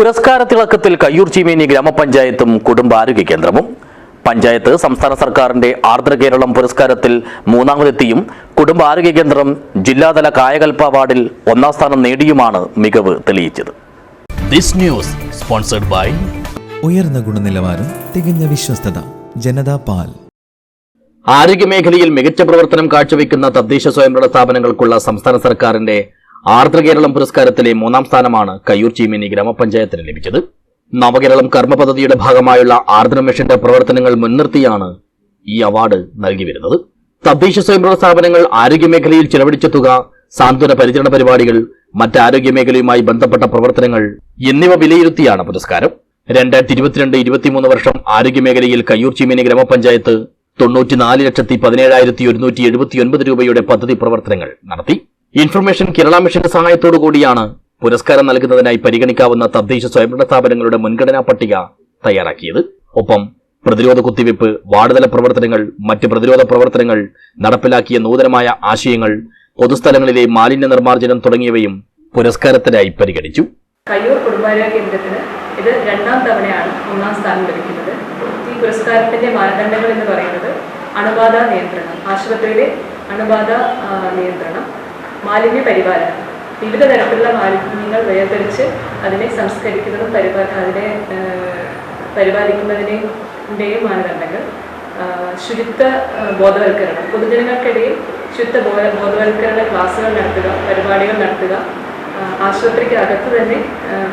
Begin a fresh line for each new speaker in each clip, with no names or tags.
പുരസ്കാര തിളക്കത്തിൽ കയ്യൂർ ചീമേനി ഗ്രാമപഞ്ചായത്തും കുടുംബാരോഗ്യ കേന്ദ്രവും. പഞ്ചായത്ത് സംസ്ഥാന സർക്കാരിന്റെ ആർദ്ര കേരളം പുരസ്കാരത്തിൽ മൂന്നാമതെത്തിയും കുടുംബാരോഗ്യ കേന്ദ്രം ജില്ലാതല കായകൽപ്പ അവാർഡിൽ ഒന്നാം സ്ഥാനം നേടിയുമാണ് മികവ് തെളിയിച്ചത്. ദിസ് ന്യൂസ് സ്പോൺസർഡ് ബൈ
ഉയർന്ന ഗുണനിലവാരം തികഞ്ഞ വിശ്വസ്തത ജനതാ പാൽ.
ആരോഗ്യ മേഖലയിൽ മികച്ച പ്രവർത്തനം കാഴ്ചവെക്കുന്ന തദ്ദേശ സ്വയംഭരണ സ്ഥാപനങ്ങൾക്കുള്ള സംസ്ഥാന സർക്കാരിന്റെ ആർദ്ര കേരളം പുരസ്കാരത്തിലെ മൂന്നാം സ്ഥാനമാണ് കയ്യൂർ ചീമേനി ഗ്രാമപഞ്ചായത്തിന് ലഭിച്ചത്. നവകേരളം കർമ്മ പദ്ധതിയുടെ ഭാഗമായുള്ള ആർദ്ര മിഷന്റെ പ്രവർത്തനങ്ങൾ മുൻനിർത്തിയാണ് ഈ അവാർഡ് നൽകി വരുന്നത്. തദ്ദേശ സ്വയംഭരണ സ്ഥാപനങ്ങൾ ആരോഗ്യമേഖലയിൽ ചെലവഴിച്ച തുക സാന്ത്വന പരിചരണ പരിപാടികൾ മറ്റ് ആരോഗ്യമേഖലയുമായി ബന്ധപ്പെട്ട പ്രവർത്തനങ്ങൾ എന്നിവ വിലയിരുത്തിയാണ് പുരസ്കാരം. രണ്ടായിരത്തി ഇരുപത്തിരണ്ട് ഇരുപത്തിമൂന്ന് വർഷം ആരോഗ്യമേഖലയിൽ കയ്യൂർ ചീമേനി ഗ്രാമപഞ്ചായത്ത് തൊണ്ണൂറ്റിനാല് ലക്ഷത്തി പതിനേഴായിരത്തി ഒരുന്നൂറ്റി എഴുപത്തി ഒൻപത് രൂപയുടെ പദ്ധതി പ്രവർത്തനങ്ങൾ നടത്തി. ഇൻഫർമേഷൻ കേരള മിഷന്റെ സഹായത്തോടു കൂടിയാണ് പുരസ്കാരം നൽകുന്നതിനായി പരിഗണിക്കാവുന്ന തദ്ദേശ സ്വയംഭരണ സ്ഥാപനങ്ങളുടെ മുൻഗണനാ പട്ടിക തയ്യാറാക്കിയത്. ഒപ്പം പ്രതിരോധ കുത്തിവയ്പ് വാർഡുതല പ്രവർത്തനങ്ങൾ മറ്റ് പ്രതിരോധ പ്രവർത്തനങ്ങൾ നടപ്പിലാക്കിയ നൂതനമായ ആശയങ്ങൾ പൊതുസ്ഥലങ്ങളിലെ മാലിന്യ നിർമ്മാർജനം തുടങ്ങിയവയും പുരസ്കാരത്തിനായി പരിഗണിച്ചു.
കയ്യൂർ കുടുംബാരോഗ്യ കേന്ദ്രത്തിന് ഇത് രണ്ടാം തവണയാണ് ഒന്നാം സ്ഥാനം ലഭിക്കുന്നത്. ഈ പുരസ്കാരത്തിന്റെ മാനദണ്ഡങ്ങൾ എന്ന് പറയുന്നത് അണുബാധ നിയന്ത്രണം ആശുപത്രിയിലെ അണുബാധ നിയന്ത്രണം മാലിന്യ പരിപാലനം. വിവിധ തരത്തിലുള്ള മാലിന്യങ്ങൾ വേർതിരിച്ച് അതിനെ സംസ്കരിക്കുന്നതും പരിപാ അതിനെ പരിപാലിക്കുന്നതിനെയും മാനദണ്ഡങ്ങൾ ശുചിത്വ ബോധവൽക്കരണം. പൊതുജനങ്ങൾക്കിടയിൽ ശുദ്ധ ബോധ- ബോധവൽക്കരണ ക്ലാസ്സുകൾ നടത്തുക പരിപാടികൾ നടത്തുക ആശുപത്രിക്കകത്ത് തന്നെ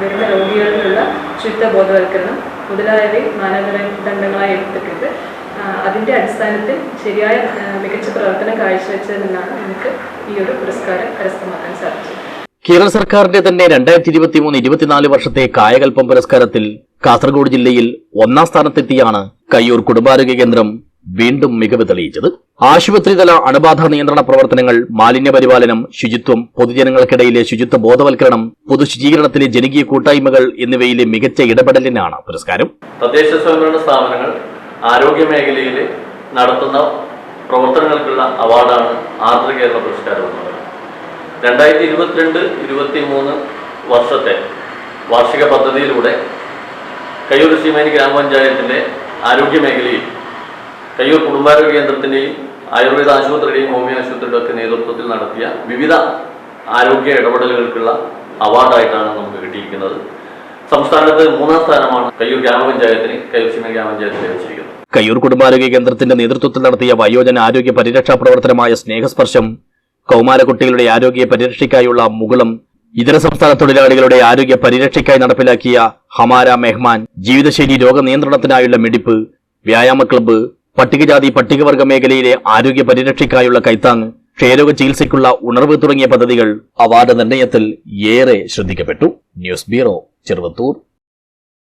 വരുന്ന രോഗികളിലുള്ള ശുദ്ധ ബോധവൽക്കരണം മുതലായവയും മാനദണ്ഡങ്ങളായി എടുത്തിട്ടുണ്ട്. അതിന്റെ അടിസ്ഥാനത്തിൽ ശരിയായ മികച്ച പ്രവർത്തനം കാഴ്ചവെച്ചതിൽ നിന്നാണ് നമുക്ക് ഈ ഒരു പുരസ്കാരം കരസ്ഥമാക്കാൻ സാധിച്ചത്.
കേരള സർക്കാരിന്റെ തന്നെ രണ്ടായിരത്തി ഇരുപത്തി മൂന്ന് ഇരുപത്തിനാല് വർഷത്തെ കായകൽപ്പം പുരസ്കാരത്തിൽ കാസർഗോഡ് ജില്ലയിൽ ഒന്നാം സ്ഥാനത്തെത്തിയാണ് കയ്യൂർ കുടുംബാരോഗ്യ കേന്ദ്രം വീണ്ടും മികവ് തെളിയിച്ചത്. ആശുപത്രിതല അണുബാധ നിയന്ത്രണ പ്രവർത്തനങ്ങൾ മാലിന്യ പരിപാലനം ശുചിത്വം പൊതുജനങ്ങൾക്കിടയിലെ ശുചിത്വ ബോധവൽക്കരണം പൊതുശുചീകരണത്തിലെ ജനകീയ കൂട്ടായ്മകൾ എന്നിവയിലെ മികച്ച ഇടപെടലിനാണ് പുരസ്കാരം.
തദ്ദേശ സ്വയംഭരണ സ്ഥാപനങ്ങൾ ആരോഗ്യ മേഖലയിൽ നടത്തുന്ന പ്രവർത്തനങ്ങൾക്കുള്ള അവാർഡാണ് ആർദ്ര കേരള പുരസ്കാരം എന്ന് പറയുന്നത് രണ്ടായിരത്തി ഇരുപത്തിരണ്ട് ഇരുപത്തി മൂന്ന് വർഷത്തെ വാർഷിക പദ്ധതിയിലൂടെ കയ്യൂർ സീമേനി ഗ്രാമപഞ്ചായത്തിന്റെ ആരോഗ്യ മേഖലയിൽ കയ്യൂർ കുടുംബാരോഗ്യ കേന്ദ്രത്തിന്റെയും ആയുർവേദ ആശുപത്രിയുടെയും ഹോമിയോ ആശുപത്രിയുടെ ഒക്കെ നേതൃത്വത്തിൽ നടത്തിയ വിവിധ ആരോഗ്യ ഇടപെടലുകൾക്കുള്ള അവാർഡായിട്ടാണ് നമുക്ക് കിട്ടിയിരിക്കുന്നത്. സംസ്ഥാനത്ത് മൂന്നാം സ്ഥാനമാണ് കയ്യൂർ ഗ്രാമപഞ്ചായത്തിന് കയ്യൂർ സീമേനി ഗ്രാമപഞ്ചായത്തിന് ലഭിച്ചിരിക്കുന്നത്
കയ്യൂർ കുടുംബാരോഗ്യ കേന്ദ്രത്തിന്റെ നേതൃത്വത്തിൽ നടത്തിയ വയോജന ആരോഗ്യ പരിരക്ഷാ പ്രവർത്തനമായ സ്നേഹസ്പർശം കൗമാരക്കുട്ടികളുടെ ആരോഗ്യ പരിരക്ഷയ്ക്കായുള്ള മുകുളം ഇതര സംസ്ഥാന തൊഴിലാളികളുടെ ആരോഗ്യ പരിരക്ഷയ്ക്കായി നടപ്പിലാക്കിയ ഹമാര മെഹ്മാൻ ജീവിതശൈലി രോഗനിയന്ത്രണത്തിനായുള്ള മിടിപ്പ് വ്യായാമ ക്ലബ്ബ് പട്ടികജാതി പട്ടികവർഗ മേഖലയിലെ ആരോഗ്യ പരിരക്ഷയ്ക്കായുള്ള കൈത്താങ് ക്ഷയരോഗ ചികിത്സയ്ക്കുള്ള ഉണർവ് തുടങ്ങിയ പദ്ധതികൾ അവാർഡ് നിർണയത്തിൽ ഏറെ ശ്രദ്ധിക്കപ്പെട്ടു. News bureau Cheruvathur.